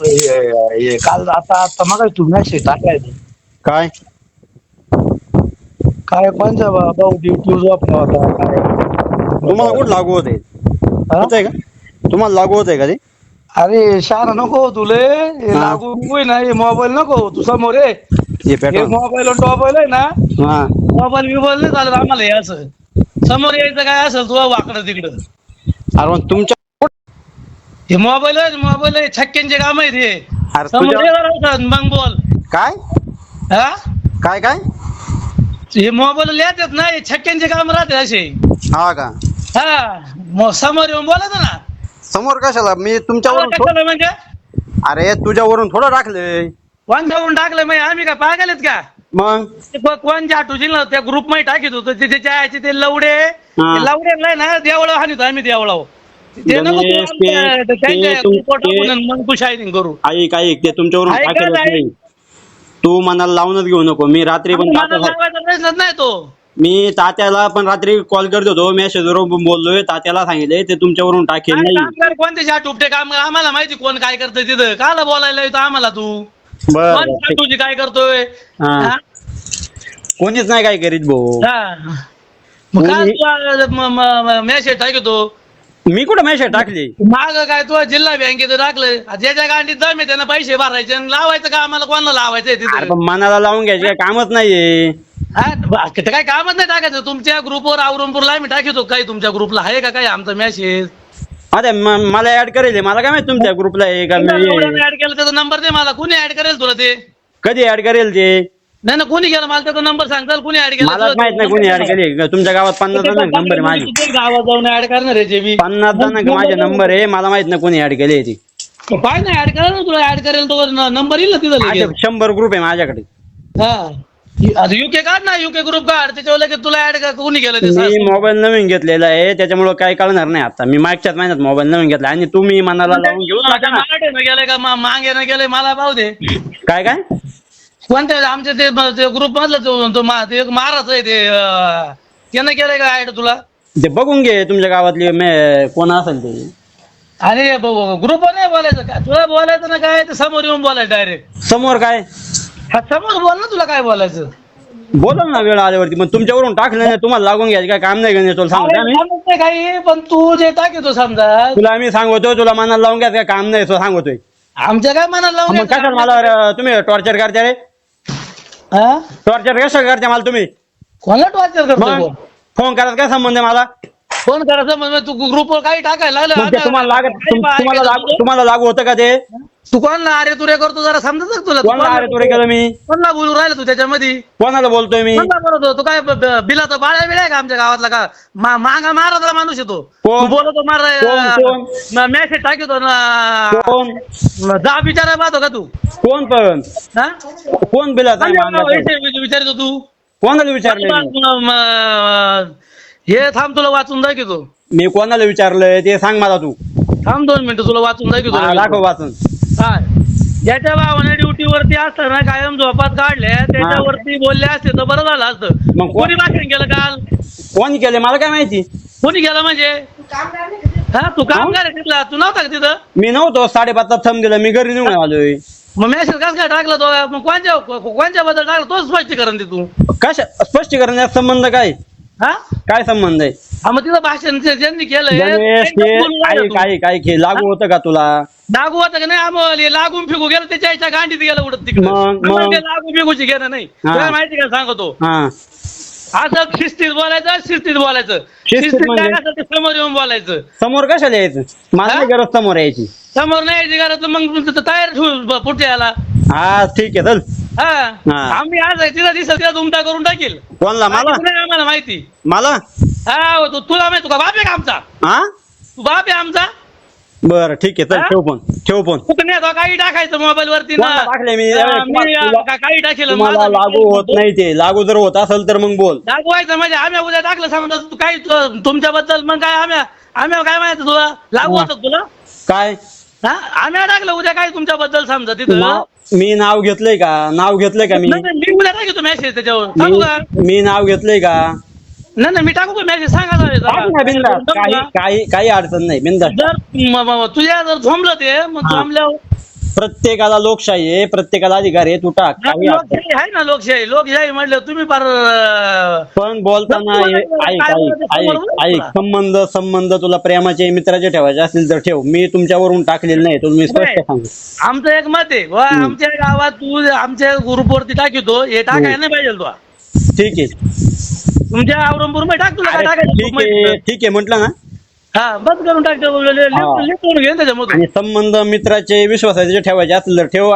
हे- हे काल आता आता मग तू मेसेज टाकलाय ते. काय? काय कोणचा बा- भाऊ ड्युटी झोपला होता काय? तुम्हाला कुठं लागू होत? आहे हा? होत आहे का? तुम्हाला लागू होत आहे का ते? अरे शाळा नको हो तुले. हे हा. लागू नको ना हे मोबाईल नको हो. तू समोर हे हे पेट्रोल मोबाईल टॉबाईल आहे ना. हा. मोबाईल बिबाईल नाही चालत आम्हाला हे असं. समोर यायचं काय असेल तू वाकडं तिकडं. अरे पण तुमच्या हे मोबाईल आहे मोबाईल आहे. छक्क्यांचे काम आहेत हे. अरे समोर तुझ्या मग बोल. काय? हा? काय काय? हे मोबाईल लिहायचं ना हे छक्क्यांचे काम राहते असे. हा का? हा. मग समोर येऊन बोलायचं ना. समोर कशाला? मी तुमच्यावरून थो- कशाला म्हणजे? अरे तुझ्यावरून थोडं टाकले. वांग्यावरून टाकलं मग? आम्ही काय पागलेत का? मग? ते को- कोण आठवशील ना त्या ग्रुपमध्ये टाकीत होतो ते त्याच्या आईचे ते लवडे. ते लवडे नाही ना देवळा हानितो आम्ही देवळा ते नको तू गणेश, ते- आमच्या- ते त्यांच्या तुम- group वर टाकून ते- आणि मग तू शायनिंग करू. ऐक ऐक ते तुमच्यावरून ऐक, टाकलंच ऐक. नाही. तू मनाला लावूनच घेऊ नको. मी रात्री पण मला तात्याला लावायचा प्रश्नच नाही तो. मी तात्याला पण रात्री कॉल करत होतो. मेसेजवर बोललोय. तात्याला सांगितलंय ते तुमच्यावरून टाकेल काय नाही. कामगार कोणते? शाट उपटे कामगार. आम्हाला माहिती कोण काय करतोय तिथं. काला बोलायला येतो आम्हाला तू. बर तुझी काय करतोय? हा. हा? कोणीच नाही काय करीत भाऊ. हा. मग कोणी- मेसेज टाकतो. मी कुठं मेसेज टाकली? माग काय तू जिल्हा बँकेत टाकलं ज्याच्या गांडीत दम त्यानं पैसे भरायचे आणि लावायचं का? आम्हाला कोणाला लावायचंय अरे तिथे पण मनाला लावून घ्यायचे काय कामच नाहीये. हा, बा- काय कामच नाही टाकायचं. तुमच्या ग्रुपवर औरंगपूरला आम्ही टाकतो. काही तुमच्या ग्रुपला आहे का काही आमचा मेसेज अरे म- मला ऍड करेल मला काय माहिती तुमच्या ग्रुपला आहे का मी ऍड केलं त्याचा नंबर दे मला. कुणी ऍड करेल तुला ते? कधी ऍड करेल ते? नाही ना कोणी केलं मला त्याचा नंबर सांगताल कुणी ऍड केलं? मलाच माहीत नाही कोणी ऍड केली. तुमच्या गावात पन्नास जण नंबर आहे माझे. किती गावात जाऊन ऍड करणार आहे जे बी पन्नास जण माझे नंबर आहे. मला माहीत नाही कोणी ऍड केली ती. पाय ना ऍड करा ना तुला ऍड करेल तो नंबर येईल ना तिथं लगेच. शंभर ग्रुप आहे माझ्याकडे. हा. युके काढ ना युके ग्रुप काढ. त्याच्यावर लगेच तुला ऍड कोणी केलं ते सांग. मी मोबाईल नवीन घेतलेला आहे. त्याच्यामुळे काही कळणार नाही आता. मी मागच्याच महिन्यात मोबाईल नवीन घेतला. आणि तुम्ही मनाला लावून घेऊ नका ना मराठीनं गेलंय का? मा- मागेनं गेलंय मला पाहू दे. काय काय? कोणत्या आमच्या ते ग्रुप मधलं तो- तो मा- ते एक महाराज आहे ते अं, त्यानं केलंय का ऍड तुला? ते बघून घे तुमच्या गावातली मे- कोण असेल ते. आणि ग्रुप नाही बोलायचं काय तुला बोलायचं ना काय ते समोर येऊन बोलायचं डायरेक्ट समोर काय? हा समोर बोल ना तुला काय बोलायचं. बोला ना वेळ आल्यावरती पण तुमच्यावरून टाकलं नाही तुम्हाला लागून घ्यायचं काय काम नाही घेणे तुला सांगतो अरे, मी सांगत नाही काही पण तू जे टाकतो समजा. तुला आम्ही सांगतोय तुला मनाला लावून घ्यायचं काय काम नाही तो सांगतोय. आमच्या काय मनाला लावून मग घ्यायचं? मला अं, तुम्ही टॉर्चर करता रे? हा? टॉर्चर कसं करते मला तुम्ही कोणाला टॉर्चर करतो मग? फोन करायचा काय संबंध आहे मला फोन करायचं म्हणजे तू ग्रुपवर काही टाकायला लागलं मग ते आम्ही- तुम्हाला लागत तुम- लागू? तुम्हाला लागू होतं का ते तू कोणला अरे तुरे करतो जरा समजत का तुला? तू कोणाला अरे तुरे केलं मी? कोणला बोलू राहिला तू त्याच्यामध्ये? कोणाला बोलतोय मी? कोणला बोलतो तू काय ब- ब- बिलाचा बाळ्या बिळ्या आहे का आमच्या गावातला का? मा- मागा मारायचा माणूस येतो. कोण? तू बोलतो कोण, कोण? मार मेसेज टाकतो ना कोण? जा विचारायला पाहतो का तू? कोण पण हा? कोण बिलात आहे मागायचं? विचार- विचारतो तू. कोणाला विचारलंय मी? म- म- हे थांब तुला वाचून दाखवतो. मी कोणाला विचारलंय ते सांग मला तू. थांब दोन मिनिटं तुला वाचून हा, दाखव दाखवतो वाचून. काय ज्याच्या भावाने ड्युटीवरती असताना कायम झोपात काढल्या त्याच्यावरती बोलले असते तर बरं झालं असतं. मग कोण- कोणी भाषण केलं काल? कोण केले मला काय माहिती? कोणी केलं म्हणजे? हा तू काम काय तिथला तू नव्हता का तिथं? मी नव्हतो. साडेपाचचा थंब दिला मी घरी निघून आलोय. मग मेसेज कसं काय टाकला तो? मग कोणत्या को- कोणत्या बद्दल टाकला? तो स्पष्टीकरण दे तू. कशा स्पष्टीकरणाचा संबंध काय? हा? काय संबंध आहे? हा, मग तिथं भाषण जे- ज्यांनी केलंय गणेश त्यांचं ते बोलून राहिला तू. लागू होतं का तुला? लागू होतं का नाही आम्हाला लागून फिकू गेलं त्याच्या आईच्या गांडीत गेलं उडत तिकडे. मग- मग? ते लागू फिकूची घेणं नाही. हा. तुला माहिती का सांगतो. हा. असं शिस्तीत बोलायचं शिस्तीत बोलायचं. शिस्तीत शिस्तीत म्हणजे? काय ते समोर येऊन बोलायचं. समोर कशाला यायचं? मला नाही गरज समोर यायची. समोर नाही यायची गरज तर मग तुमचं तयार ठेवू ब- पुढच्या याला. हा ठीक आहे चल. हा. हा. आम्ही आज आहे तिला दिसत तिला उमटा करून टाकील. कोणला मला? माहिती नाही आम्हाला माहिती. मला? हा हो, तू- तुला माहिती तुका बाप आहे का आमचा? हा? तू बाप आहे आमचा? बरं ठीक आहे चल हा? ठेव फोन ठेव नाही तो काही टाकायचं मोबाईल वरती ना. कोणाला मी? हा, तुम्हाला- मी, तुला- का- काही टाकेल तुम्हाला माझा लागू होत नाही ते. लागू जर होत असेल तर मग बोल. दाखवायचं म्हणजे आम्ही उद्या टाकलं समजा तू काही तु- तुमच्याबद्दल मग काय आम्ही आम्ही काय माहिती तुला? लागू हा. होतं तुला? काय? हा? आम्ही टाकलं उद्या काय तुमच्याबद्दल समजा तिथं? नाव- मी नाव घेतलंय का? नाव घेतलंय का मी? नाही, नाही, मी उद्या टाकतो मेसेज त्याच्यावर. सांगू का? मी मी नाव घेतलंय का? नाही नाही मी टाकू का मेसेज सांगा जरा जरा. टाक ना बिंदास काही काही काही अडचण नाही बिंदास जर म- म- तुझ्या जर झोंबलं ते मग हा. झोंबल्यावर प्रत्येकाला लोकशाही आहे प्रत्येकाला अधिकार आहे तू टाक काही अडचण लोकशाही आहे ना लोकशाही. लोकशाही म्हटलं तुम्ही फार अं, पण बोलताना हे- ऐक ऐक ऐक ऐक. संबंध संबंध तुला प्रेमाचे मित्राचे ठेवायचे असतील तर ठेव. मी तुमच्यावरून टाकलेलं नाही तुम्ही स्पष्ट. सांग. आमचं एक मत आहे. बुवा, आमच्या गावात तू आमच्या ग्रुपवरती टाकितो हे टाकायला नाही पाहिजे तुला. ठीक आहे. तुमच्या औरंगपूरमध्ये टाक तुला काय अरे, टाकायचं ठीक आहे ठीक आहे म्हटलं ना. हा बंद करून टाकतो. लिफ्ट लिफ्ट घेऊन त्याच्यामधून आणि संबंध मित्राचे विश्वासाचे ठेवायचे असतील तर ठेव